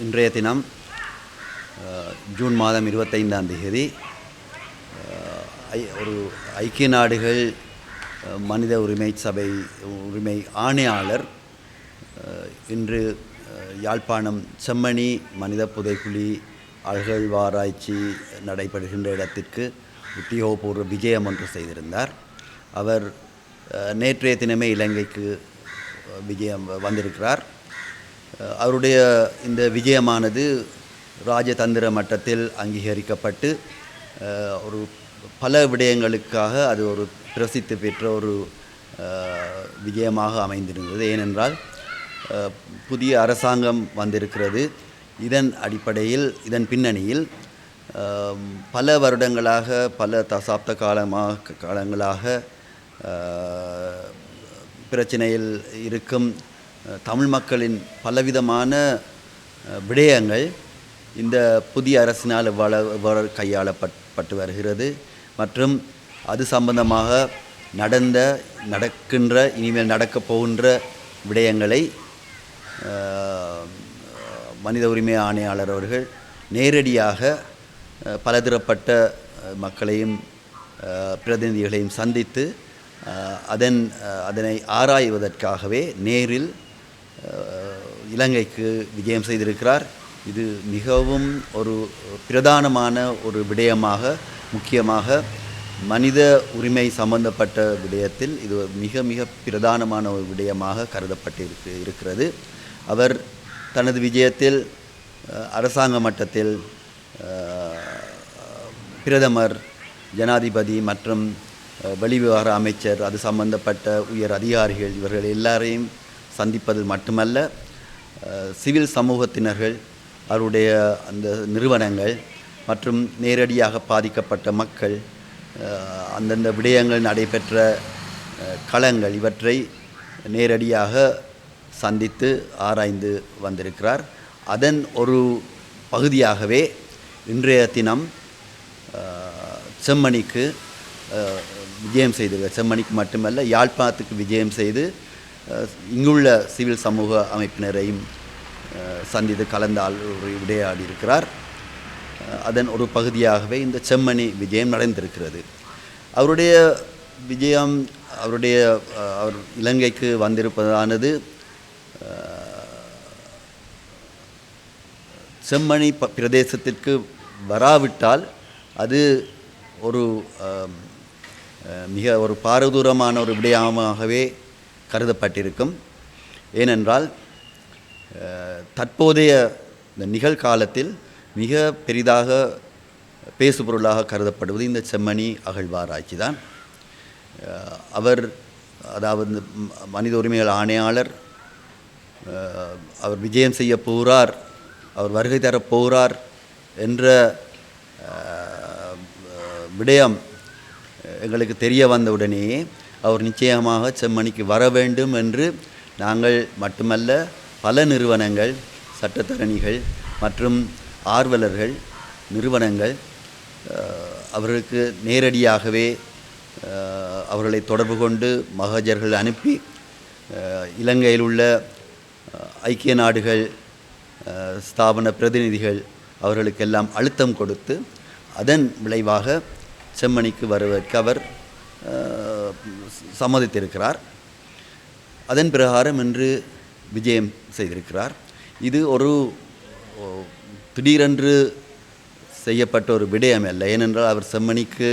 இன்றைய தினம் ஜூன் மாதம் இருபத்தைந்தாம் தேதி ஐ- ஒரு ஐக்கிய நாடுகள் மனித உரிமை சபை உரிமை ஆணையாளர் இன்று யாழ்ப்பாணம் செம்மணி மனித புதைக்குழி அகழ்வாராய்ச்சி நடைபெறுகின்ற இடத்திற்கு உத்தியோகபூர்வ விஜயம் ஒன்று செய்திருந்தார். அவர் நேற்றைய தினமே இலங்கைக்கு விஜயம் வந்திருக்கிறார். அவருடைய இந்த விஜயமானது ராஜதந்திர மட்டத்தில் அங்கீகரிக்கப்பட்டு ஒரு பல விடயங்களுக்காக அது ஒரு பிரசித்தி பெற்ற ஒரு விஜயமாக அமைந்திருந்தது. ஏனென்றால் புதிய அரசாங்கம் வந்திருக்கிறது. இதன் அடிப்படையில் இதன் பின்னணியில் பல வருடங்களாக பல தசாப்த காலமாக காலங்களாக பிரச்சனையில் இருக்கும் தமிழ் மக்களின் பலவிதமான விடயங்கள் இந்த புதிய அரசினால் எவ்வாறு எவ்வாறு கையாளப்பட்டு வருகிறது. மற்றும் அது சம்பந்தமாக நடந்த நடக்கின்ற இனிமேல் நடக்கப் போகின்ற விடயங்களை மனித உரிமை ஆணையாளர் அவர்கள் நேரடியாக பலதரப்பட்ட மக்களையும் பிரதிநிதிகளையும் சந்தித்து அதன் அதனை ஆராய்வதற்காகவே நேரில் இலங்கைக்கு விஜயம் செய்திருக்கிறார். இது மிகவும் ஒரு பிரதானமான ஒரு விடயமாக முக்கியமாக மனித உரிமை சம்பந்தப்பட்ட விடயத்தில் இது மிக மிக பிரதானமான ஒரு விடயமாக கருதப்பட்டிருக்கு இருக்கிறது. அவர் தனது விஜயத்தில் அரசாங்க மட்டத்தில் பிரதமர் ஜனாதிபதி மற்றும் வெளிவிவகார அமைச்சர் அது சம்பந்தப்பட்ட உயர் அதிகாரிகள் இவர்கள் எல்லாரையும் சந்திப்பது மட்டுமல்ல சிவில் சமூகத்தினர்கள் அவருடைய அந்த நிறுவனங்கள் மற்றும் நேரடியாக பாதிக்கப்பட்ட மக்கள் அந்தந்த விடயங்கள் நடைபெற்ற களங்கள் இவற்றை நேரடியாக சந்தித்து ஆராய்ந்து வந்திருக்கிறார். அதன் ஒரு பகுதியாகவே இன்றைய தினம் செம்மணிக்கு விஜயம் செய்திருக்கிறார் செம்மணிக்கு மட்டுமல்ல யாழ்ப்பாணத்துக்கு விஜயம் செய்து இங்குள்ள சிவில் சமூக அமைப்பினரையும் சந்தித்து கலந்தால் ஒரு விடையாடி இருக்கிறார். அதன் ஒரு பகுதியாகவே இந்த செம்மணி விஜயம் நடந்திருக்கிறது. அவருடைய விஜயம் அவருடைய அவர் இலங்கைக்கு வந்திருப்பதானது செம்மணி ப பிரதேசத்திற்கு வராவிட்டால் அது ஒரு மிக ஒரு பாரதூரமான ஒரு விடயமாகவே கருதப்பட்டிருக்கும். ஏனென்றால் தற்போதைய இந்த நிகழ்காலத்தில் மிக பெரிதாக பேசுபொருளாக கருதப்படுவது இந்த செம்மணி அகழ்வாராய்ச்சி தான் அவர் அதாவது மனித உரிமைகள் ஆணையாளர் அவர் விஜயம் செய்ய போகிறார் அவர் வருகை தரப் போகிறார் என்ற விடயம் எங்களுக்கு தெரிய வந்தவுடனேயே அவர் நிச்சயமாக செம்மணிக்கு வர வேண்டும் என்று நாங்கள் மட்டுமல்ல பல நிறுவனங்கள் சட்டத்தரணிகள் மற்றும் ஆர்வலர்கள் நிறுவனங்கள் அவர்களுக்கு நேரடியாகவே அவர்களை தொடர்பு கொண்டு மகஜர்கள் அனுப்பி இலங்கையில் உள்ள ஐக்கிய நாடுகள் ஸ்தாபன பிரதிநிதிகள் அவர்களுக்கெல்லாம் அழுத்தம் கொடுத்து அதன் விளைவாக செம்மணிக்கு வருவதற்கு அவர் சம்மதித்திருக்கிறார். அதன் பிரகாரம் இன்று விஜயம் செய்திருக்கிறார். இது ஒரு திடீரென்று செய்யப்பட்ட ஒரு விடயம் அல்ல. ஏனென்றால் அவர் செம்மணிக்கு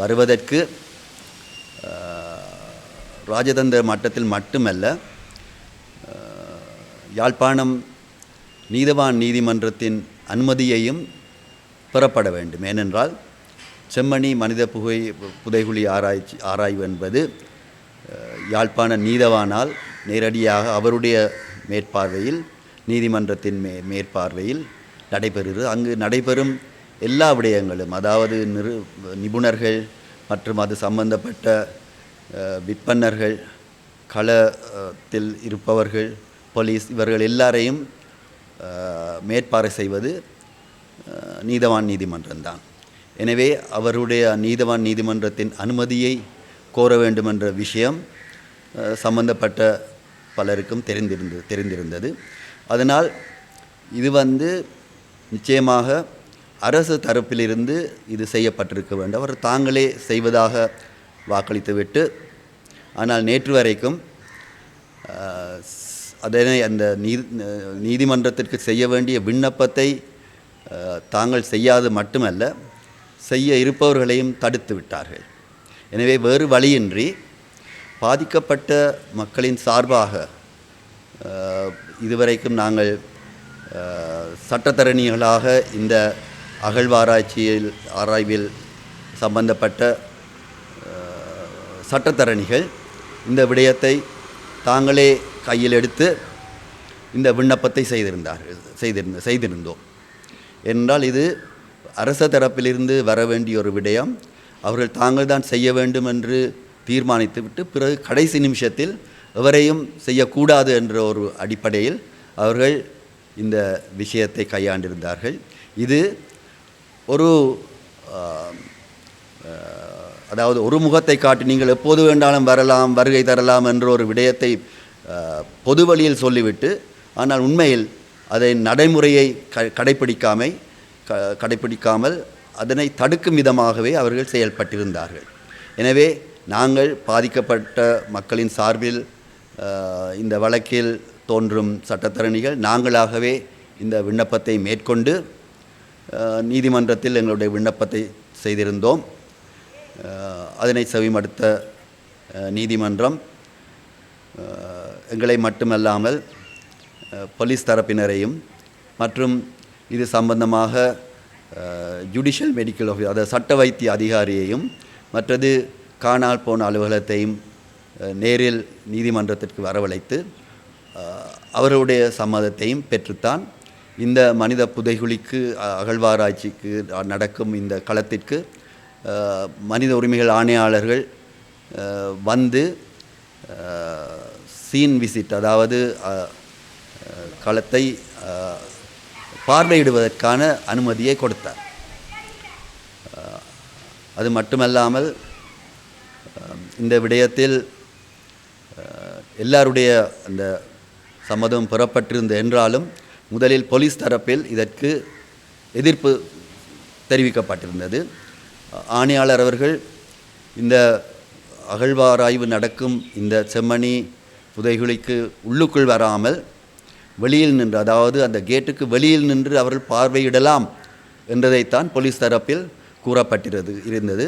வருவதற்கு ராஜதந்திர மட்டத்தில் மட்டுமல்ல யாழ்ப்பாணம் நீதவான் நீதிமன்றத்தின் அனுமதியையும் பெறப்பட வேண்டும். ஏனென்றால் செம்மணி மனித புகை புதைகுழி ஆராய்ச்சி ஆராய்வு என்பது யாழ்ப்பாண நீதவானால் நேரடியாக அவருடைய மேற்பார்வையில் நீதிமன்றத்தின் மே மேற்பார்வையில் நடைபெறுகிறது அங்கு நடைபெறும் எல்லா விடயங்களும் அதாவது நிறு நிபுணர்கள் மற்றும் அது சம்பந்தப்பட்ட விற்பன்னர்கள் களத்தில் இருப்பவர்கள் போலீஸ் இவர்கள் எல்லாரையும் மேற்பார்வை செய்வது நீதவான் நீதிமன்றம்தான். எனவே அவருடைய நீதவான் நீதிமன்றத்தின் அனுமதியை கோர வேண்டுமென்ற விஷயம் சம்பந்தப்பட்ட பலருக்கும் தெரிந்திருந்தது தெரிந்திருந்தது. அதனால் இது வந்து நிச்சயமாக அரசு தரப்பிலிருந்து இது செய்யப்பட்டிருக்க வேண்டும். அவர் தாங்களே செய்வதாக வாக்களித்துவிட்டு ஆனால் நேற்று வரைக்கும் அதனை அந்த நீ நீதிமன்றத்திற்கு செய்ய வேண்டிய விண்ணப்பத்தை தாங்கள் செய்யாது மட்டுமல்ல செய்ய இருப்பவர்களையும் தடுத்து விட்டார்கள். எனவே வேறு வழியின்றி பாதிக்கப்பட்ட மக்களின் சார்பாக இதுவரைக்கும் நாங்கள் சட்டத்தரணிகளாக இந்த அகழ்வாராய்ச்சியில் ஆராய்வில் சம்பந்தப்பட்ட சட்டத்தரணிகள் இந்த விடயத்தை தாங்களே கையில் எடுத்து இந்த விண்ணப்பத்தை செய்திருந்தார்கள் செய்திருந்த செய்திருந்தோம். என்றால் இது அரச தரப்பிலிருந்து வர வேண்டிய ஒரு விடயம். அவர்கள் தாங்கள் தான் செய்ய வேண்டும் என்று தீர்மானித்துவிட்டு பிறகு கடைசி நிமிஷத்தில் எவரையும் செய்யக்கூடாது என்ற ஒரு அடிப்படையில் அவர்கள் இந்த விஷயத்தை கையாண்டிருந்தார்கள். இது ஒரு அதாவது ஒரு முகத்தை காட்டி நீங்கள் எப்போது வேண்டாலும் வரலாம் வருகை தரலாம் என்ற ஒரு விடயத்தை பொது வழியில் சொல்லிவிட்டு ஆனால் உண்மையில் அதை நடைமுறையை க கடைப்பிடிக்காமை க கடைப்பிடிக்காமல் அதனை தடுக்கும் விதமாகவே அவர்கள் செயல்பட்டிருந்தார்கள். எனவே நாங்கள் பாதிக்கப்பட்ட மக்களின் சார்பில் இந்த வழக்கில் தோன்றும் சட்டத்தரணிகள் நாங்களாகவே இந்த விண்ணப்பத்தை மேற்கொண்டு நீதிமன்றத்தில் எங்களுடைய விண்ணப்பத்தை செய்திருந்தோம். அதனை செவிமடுத்த நீதிமன்றம் எங்களை மட்டுமல்லாமல் போலீஸ் தரப்பினரையும் மற்றும் இது சம்பந்தமாக ஜுடிஷியல் மெடிக்கல் ஆஃபீஸ் அதாவது சட்ட வைத்திய அதிகாரியையும் மற்றது காணால் போன அலுவலகத்தையும் நேரில் நீதிமன்றத்திற்கு வரவழைத்து அவருடைய சம்மதத்தையும் பெற்றுத்தான். இந்த மனித புதைகுழிக்கு அகழ்வாராய்ச்சிக்கு நடக்கும் இந்த களத்திற்கு மனித உரிமைகள் ஆணையாளர்கள் வந்து சீன் விசிட் அதாவது களத்தை பார்வையிடுவதற்கான அனுமதியை கொடுத்தார். அது மட்டுமல்லாமல் இந்த விடயத்தில் எல்லாருடைய அந்த சம்மதம் பெறப்பட்டிருந்த என்றாலும் முதலில் போலீஸ் தரப்பில் இதற்கு எதிர்ப்பு தெரிவிக்கப்பட்டிருந்தது. ஆணையாளர் அவர்கள் இந்த அகழ்வாராய்வு நடக்கும் இந்த செம்மணி புதைகுழிக்கு உள்ளுக்குள் வராமல் வெளியில் நின்று அதாவது அந்த கேட்டுக்கு வெளியில் நின்று அவர்கள் பார்வையிடலாம் என்றதைத்தான் போலீஸ் தரப்பில் கூறப்பட்டிருந்தது இருந்தது.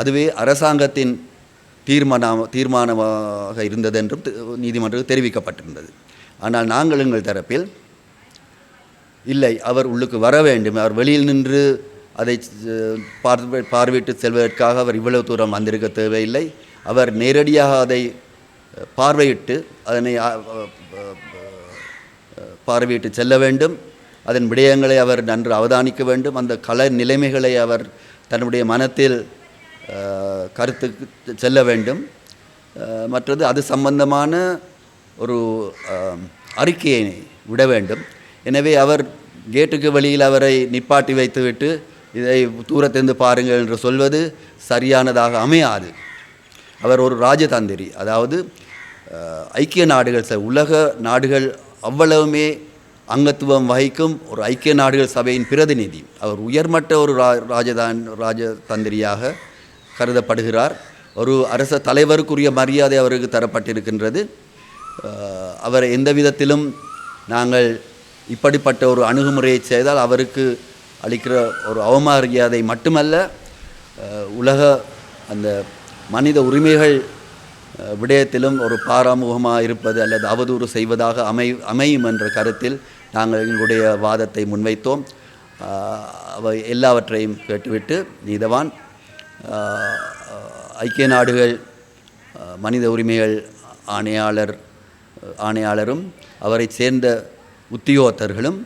அதுவே அரசாங்கத்தின் தீர்மானம் தீர்மானமாக இருந்தது என்றும் நீதிமன்றத்தில் தெரிவிக்கப்பட்டிருந்தது. ஆனால் நாங்கள் எங்கள் தரப்பில் இல்லை அவர் உள்ளுக்கு வர வேண்டும். அவர் வெளியில் நின்று அதை பார்வை பார்வையிட்டு செல்வதற்காக அவர் இவ்வளவு தூரம் வந்திருக்க தேவையில்லை. அவர் நேரடியாக அதை பார்வையிட்டு அதனை பார்வையிட்டு செல்ல வேண்டும். அதன் விடயங்களை அவர் நன்று அவதானிக்க வேண்டும். அந்த கல நிலைமைகளை அவர் தன்னுடைய மனத்தில் கருத்து செல்ல வேண்டும். மற்றது அது சம்பந்தமான ஒரு அறிக்கையை விட வேண்டும். எனவே அவர் கேட்டுக்கு வெளியில் அவரை நிப்பாட்டி வைத்துவிட்டு இதை தூரத்திலிருந்து பாருங்கள் என்று சொல்வது சரியானதாக அமையாது. அவர் ஒரு ராஜதந்திரி. அதாவது ஐக்கிய நாடுகள் உலக நாடுகள் அவ்வளவுமே அங்கத்துவம் வகிக்கும் ஒரு ஐக்கிய நாடுகள் சபையின் பிரதிநிதி. அவர் உயர்மட்ட ஒரு ரா ராஜதான் ராஜதந்திரியாக கருதப்படுகிறார். ஒரு அரச தலைவருக்குரிய மரியாதை அவருக்கு தரப்பட்டிருக்கின்றது. அவர் எந்த விதத்திலும் நாங்கள் இப்படிப்பட்ட ஒரு அணுகுமுறையை செய்தால் அவருக்கு அளிக்கிற ஒரு அவமரியாதை மட்டுமல்ல உலக அந்த மனித உரிமைகள் விடயத்திலும் ஒரு பாராமுகமாக இருப்பது அல்லது அவதூறு செய்வதாக அமை அமையும் என்ற கருத்தில் நாங்கள் எங்களுடைய வாதத்தை முன்வைத்தோம். அவை எல்லாவற்றையும் கேட்டுவிட்டு நீதவான் ஐக்கிய நாடுகள் மனித உரிமைகள் ஆணையாளர் ஆணையாளரும் அவரை சேர்ந்த உத்தியோகத்தர்களும்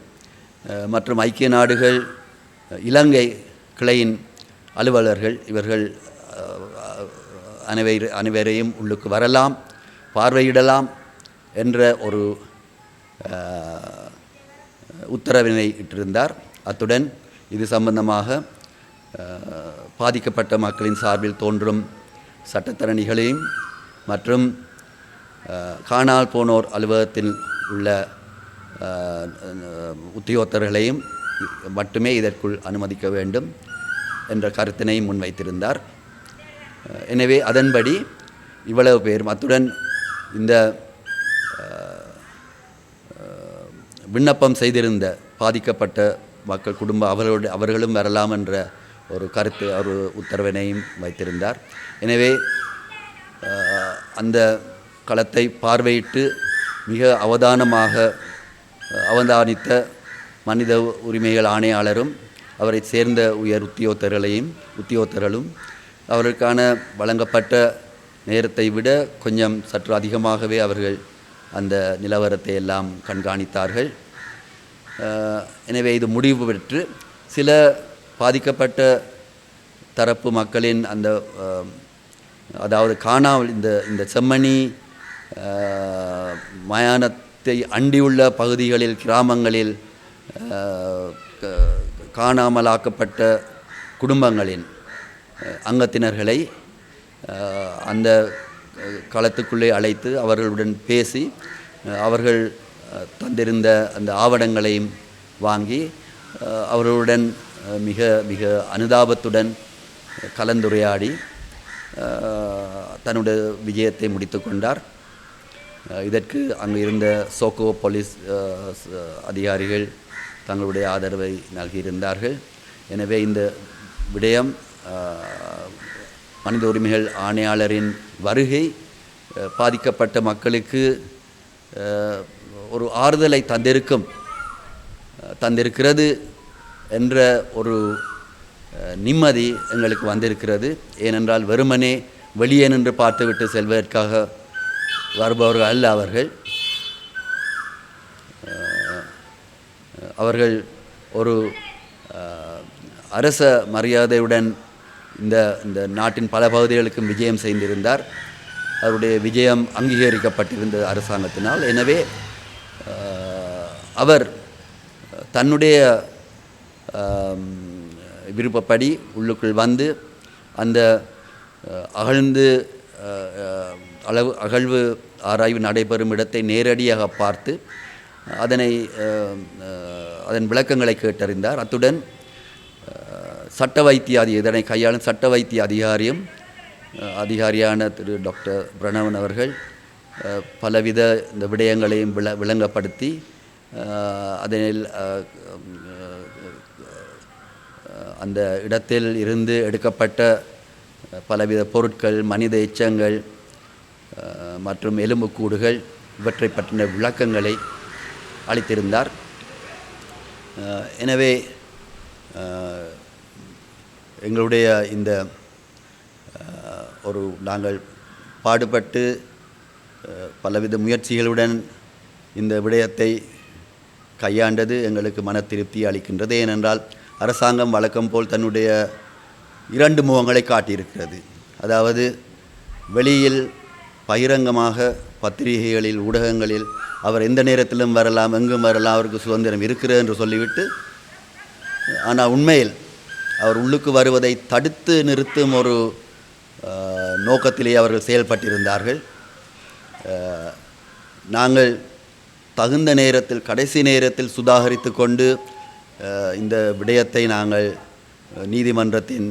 மற்றும் ஐக்கிய நாடுகள் இலங்கை கிளையின் அலுவலர்கள் இவர்கள் அனைவரை அனைவரையும் உள்ளுக்கு வரலாம் பார்வையிடலாம் என்ற ஒரு உத்தரவினை இட்டிருந்தார். அத்துடன் இது சம்பந்தமாக பாதிக்கப்பட்ட மக்களின் சார்பில் தோன்றும் சட்டத்தரணிகளையும் மற்றும் காணாற்போனோர் அலுவலகத்தில் உள்ள உத்தியோகத்தர்களையும் மட்டுமே இதற்குள் அனுமதிக்க வேண்டும் என்ற கருத்தினை முன்வைத்திருந்தார். எனவே அதன்படி இவ்வளவு பேர் அத்துடன் இந்த விண்ணப்பம் செய்திருந்த பாதிக்கப்பட்ட மக்கள் குடும்ப அவர்களோடு அவர்களும் வரலாம் என்ற ஒரு கருத்து ஒரு உத்தரவினையும் வைத்திருந்தார். எனவே அந்த களத்தை பார்வையிட்டு மிக அவதானமாக அவதானித்த மனித உரிமைகள் ஆணையாளரும் அவரை சேர்ந்த உயர் உத்தியோகத்தர்களையும் உத்தியோகத்தர்களும் அவர்களுக்கான வழங்கப்பட்ட நேரத்தை விட கொஞ்சம் சற்று அதிகமாகவே அவர்கள் அந்த நிலவரத்தை எல்லாம் கண்காணித்தார்கள். எனவே இது முடிவு பெற்று சில பாதிக்கப்பட்ட தரப்பு மக்களின் அந்த அதாவது காணாமல் இந்த இந்த செம்மணி மயானத்தை அண்டியுள்ள பகுதிகளில் கிராமங்களில் க- காணாமலாக்கப்பட்ட குடும்பங்களின் அங்கத்தினர்களை அந்த களத்துக்குள்ளே அழைத்து அவர்களுடன் பேசி அவர்கள் தந்திருந்த அந்த ஆவணங்களையும் வாங்கி அவர்களுடன் மிக மிக அனுதாபத்துடன் கலந்துரையாடி தன்னுடைய விஜயத்தை முடித்து கொண்டார். இதற்கு அங்கு இருந்த சோகோ போலீஸ் அதிகாரிகள் தங்களுடைய ஆதரவை நல்கியிருந்தார்கள். எனவே இந்த விடயம் மனித உரிமைகள் ஆணையாளரின் வருகை பாதிக்கப்பட்ட மக்களுக்கு ஒரு ஆறுதலை தந்திருக்கும் தந்திருக்கிறது என்ற ஒரு நிம்மதி எங்களுக்கு வந்திருக்கிறது. ஏனென்றால் வெறுமனே வெளியே நின்று பார்த்துவிட்டு செல்வதற்காக வருபவர்கள் அல்ல அவர்கள். அவர்கள் ஒரு அரச மரியாதையுடன் இந்த இந்த நாட்டின் பல பகுதிகளுக்கும் விஜயம் செய்திருந்தார். அவருடைய விஜயம் அங்கீகரிக்கப்பட்டிருந்த அரசாங்கத்தினால். எனவே அவர் தன்னுடைய விருப்பப்படி உள்ளுக்குள் வந்து அந்த அகழ்ந்து அளவு அகழ்வு ஆராய்வு நடைபெறும் இடத்தை நேரடியாக பார்த்து அதனை அதன் விளக்கங்களை கேட்டறிந்தார். அத்துடன் சட்ட வைத்தியாதி இதனை கையாளும் சட்ட வைத்திய அதிகாரியும் அதிகாரியான திரு டாக்டர் பிரணவன் அவர்கள் பலவித இந்த விடயங்களையும் விள விளங்கப்படுத்தி அதனில் அந்த இடத்தில் இருந்து எடுக்கப்பட்ட பலவித பொருட்கள் மனித எச்சங்கள் மற்றும் எலும்புக்கூடுகள் இவற்றை பற்றின விளக்கங்களை அளித்திருந்தார். எனவே எங்களுடைய இந்த ஒரு நாங்கள் பாடுபட்டு பலவித முயற்சிகளுடன் இந்த விடயத்தை கையாண்டது எங்களுக்கு மன திருப்தி அளிக்கின்றது. ஏனென்றால் அரசாங்கம் வழக்கம் போல் தன்னுடைய இரண்டு முகங்களை காட்டியிருக்கிறது. அதாவது வெளியில் பகிரங்கமாக பத்திரிகைகளில் ஊடகங்களில் அவர் எந்த நேரத்திலும் வரலாம் எங்கும் வரலாம் அவருக்கு சுதந்திரம் இருக்கிறது என்று சொல்லிவிட்டு ஆனால் உண்மையில் அவர் உள்ளுக்கு வருவதை தடுத்து நிறுத்தும் ஒரு நோக்கத்திலே அவர்கள் செயல்பட்டிருந்தார்கள். நாங்கள் தகுந்த நேரத்தில் கடைசி நேரத்தில் சுதாகரித்து கொண்டு இந்த விடயத்தை நாங்கள் நீதிமன்றத்தின்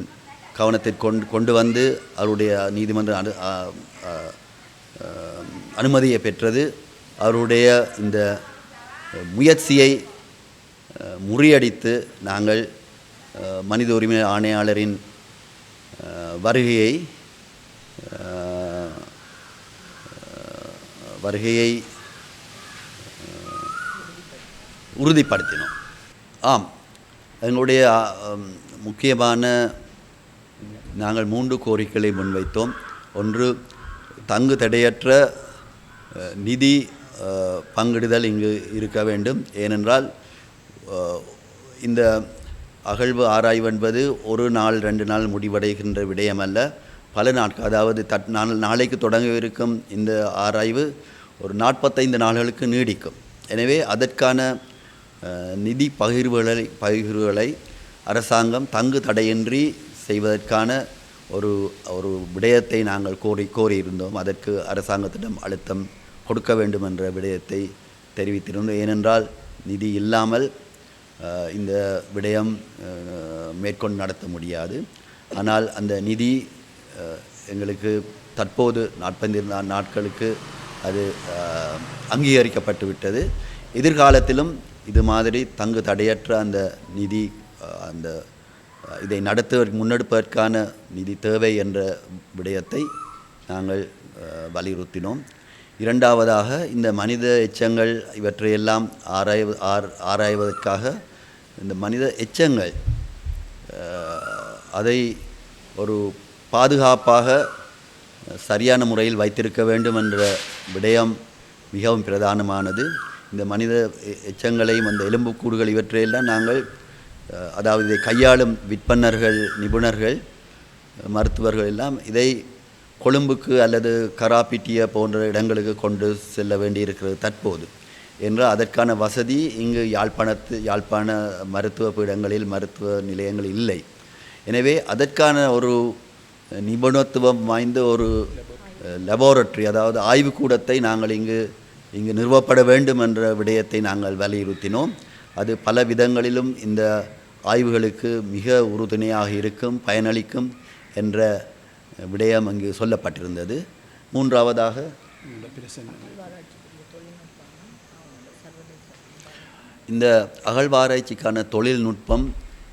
கவனத்திற்கு கொண்டு கொண்டு வந்து அவருடைய நீதிமன்ற அனு அனுமதியை பெற்றது. அவருடைய இந்த முயற்சியை முறியடித்து நாங்கள் மனித உரிமை ஆணையாளரின் வருகையை வருகையை உறுதிப்படுத்தினோம். ஆம். எங்களுடைய முக்கியமான நாங்கள் மூன்று கோரிக்கைகளை முன்வைத்தோம். ஒன்று தங்கு தடையற்ற நிதி பங்கிடுதல் இங்கு இருக்க வேண்டும். ஏனென்றால் இந்த அகழ்வு ஆராய்வு என்பது ஒரு நாள் ரெண்டு நாள் முடிவடைகின்ற விடயம் அல்ல பல நாட்கள் அதாவது தட் நாள் நாளைக்கு தொடங்கவிருக்கும் இந்த ஆராய்வு ஒரு நாற்பத்தைந்து நாள்களுக்கு நீடிக்கும். எனவே அதற்கான நிதி பகிர்வுகளை பகிர்வுகளை அரசாங்கம் தங்கு தடையின்றி செய்வதற்கான ஒரு ஒரு விடயத்தை நாங்கள் கோரி கோரியிருந்தோம். அதற்கு அரசாங்கத்திடம் அழுத்தம் கொடுக்க வேண்டும் என்ற விடயத்தை தெரிவித்திருந்தோம். ஏனென்றால் நிதி இல்லாமல் இந்த விடயம் மேற்கொண்டு நடத்த முடியாது. ஆனால் அந்த நிதி எங்களுக்கு தற்போது நாற்பத்தி நாட்களுக்கு அது அங்கீகரிக்கப்பட்டு விட்டது எதிர்காலத்திலும் இது மாதிரி தங்கு தடையற்ற அந்த நிதி அந்த இதை நடத்துவதற்கு முன்னெடுப்பதற்கான நிதி தேவை என்ற விடயத்தை நாங்கள் வலியுறுத்தினோம். இரண்டாவதாக இந்த மனித எச்சங்கள் இவற்றையெல்லாம் ஆராய்வு ஆர் ஆராய்வதற்காக இந்த மனித எச்சங்கள் அதை ஒரு பாதுகாப்பாக சரியான முறையில் வைத்திருக்க வேண்டும் என்ற விடயம் மிகவும் பிரதானமானது. இந்த மனித எச்சங்களையும் அந்த எலும்புக்கூடுகள் இவற்றையெல்லாம் நாங்கள் அதாவது இதை கையாளும் விற்பனர்கள் நிபுணர்கள் மருத்துவர்கள் எல்லாம் இதை கொழும்புக்கு அல்லது கராப்பிட்டிய போன்ற இடங்களுக்கு கொண்டு செல்ல வேண்டியிருக்கிறது தற்போது. என்றால் அதற்கான வசதி இங்கு யாழ்ப்பாணத்து யாழ்ப்பாண மருத்துவ பீடங்களில் மருத்துவ நிலையங்கள் இல்லை. எனவே அதற்கான ஒரு நிபுணத்துவம் வாய்ந்த ஒரு லெபார்ட்டரி அதாவது ஆய்வுக்கூடத்தை நாங்கள் இங்கு இங்கு நிறுவப்பட வேண்டும் என்ற விடயத்தை நாங்கள் வலியுறுத்தினோம். அது பல விதங்களிலும் இந்த ஆய்வுகளுக்கு மிக உறுதுணையாக இருக்கும் பயனளிக்கும் என்ற விடயம் அங்கு சொல்லப்பட்டிருந்தது. மூன்றாவதாக இந்த அகழ்வாராய்ச்சிக்கான தொழில்நுட்பம்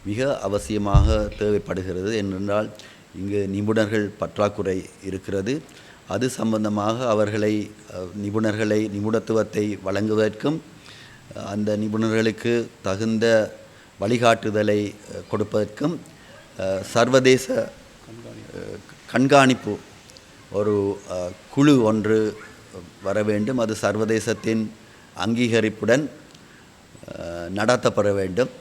மிக அவசியமாக தேவைப்படுகிறது ஏனென்றால் இங்கு நிபுணர்கள் பற்றாக்குறை இருக்கிறது. அது சம்பந்தமாக அவர்களை நிபுணர்களை நிபுணத்துவத்தை வழங்குவதற்கும் அந்த நிபுணர்களுக்கு தகுந்த வழிகாட்டுதலை கொடுப்பதற்கும் சர்வதேச கண்காணிப்பு ஒரு குழு ஒன்று வர வேண்டும். அது சர்வதேசத்தின் அங்கீகரிப்புடன் நடத்தப்பட வேண்டும்.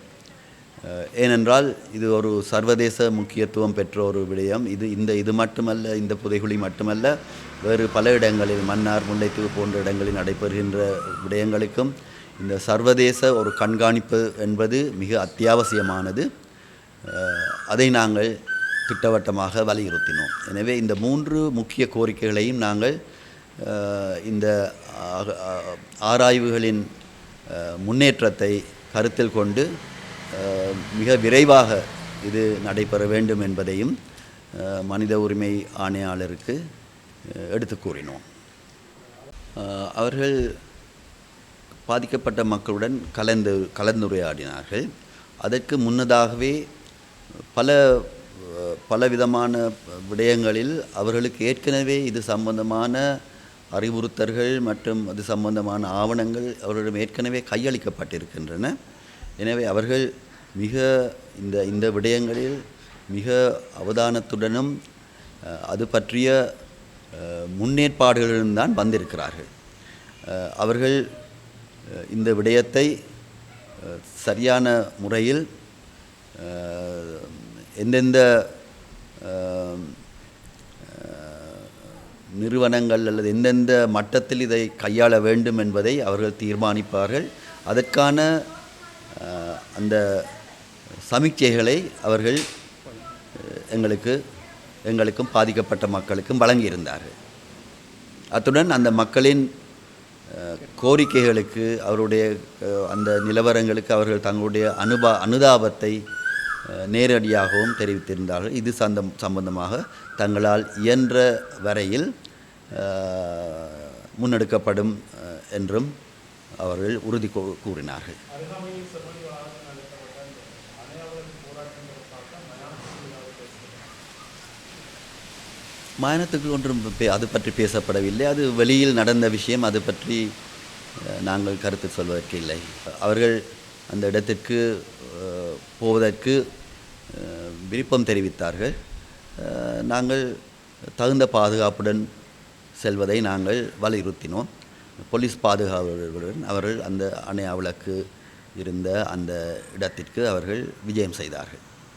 ஏனென்றால் இது ஒரு சர்வதேச முக்கியத்துவம் பெற்ற ஒரு விடயம். இது இந்த இது மட்டுமல்ல இந்த புதைகுழி மட்டுமல்ல வேறு பல இடங்களில் மன்னார் முல்லைத்தீவு போன்ற இடங்களில் நடைபெறுகின்ற விடயங்களுக்கும் இந்த சர்வதேச ஒரு கண்காணிப்பு என்பது மிக அத்தியாவசியமானது. அதை நாங்கள் திட்டவட்டமாக வலியுறுத்தினோம். எனவே இந்த மூன்று முக்கிய கோரிக்கைகளையும் நாங்கள் இந்த ஆராய்வுகளின் முன்னேற்றத்தை கருத்தில் கொண்டு மிக விரைவாக இது நடைபெற வேண்டும் என்பதையும் மனித உரிமை ஆணையாளருக்கு எடுத்து கூறினோம். அவர்கள் பாதிக்கப்பட்ட மக்களுடன் கலந்து கலந்துரையாடினார்கள். அதற்கு முன்னதாகவே பல பலவிதமான விடயங்களில் அவர்களுக்கு ஏற்கனவே இது சம்பந்தமான அறிவுறுத்தல்கள் மற்றும் அது சம்பந்தமான ஆவணங்கள் அவர்களிடம் ஏற்கனவே கையளிக்கப்பட்டிருக்கின்றன. எனவே அவர்கள் மிக இந்த இந்த விடயங்களில் மிக அவதானத்துடனும் அது பற்றிய முன்னேற்பாடுகளிலும் தான் வந்திருக்கிறார்கள். அவர்கள் இந்த விடயத்தை சரியான முறையில் எந்தெந்த நிறுவனங்கள் அல்லது எந்தெந்த மட்டத்தில் இதை கையாள வேண்டும் என்பதை அவர்கள் தீர்மானிப்பார்கள். அதற்கான அந்த சமிக்சைகளை அவர்கள் எங்களுக்கு எங்களுக்கும் பாதிக்கப்பட்ட மக்களுக்கும் வழங்கியிருந்தார்கள். அத்துடன் அந்த மக்களின் கோரிக்கைகளுக்கு அவருடைய அந்த நிலவரங்களுக்கு அவர்கள் தங்களுடைய அனுபா அனுதாபத்தை நேரடியாகவும் தெரிவித்திருந்தார்கள். இது சந்த சம்பந்தமாக தங்களால் இயன்ற வரையில் முன்னெடுக்கப்படும் என்றும் அவர்கள் உறுதி கூறினார்கள். மயனத்துக்கு ஒன்றும் அது பற்றி பேசப்படவில்லை. அது வெளியில் நடந்த விஷயம். அது பற்றி நாங்கள் கருத்து சொல்வதற்கு இல்லை அவர்கள் அந்த இடத்திற்கு போவதற்கு விருப்பம் தெரிவித்தார்கள். நாங்கள் தகுந்த பாதுகாப்புடன் செல்வதை நாங்கள் வலியுறுத்தினோம். போலீஸ் பாதுகாவலர்களுடன் அவர்கள் அந்த அணையா விளக்கு இருந்த அந்த இடத்திற்கு அவர்கள் விஜயம் செய்தார்கள்.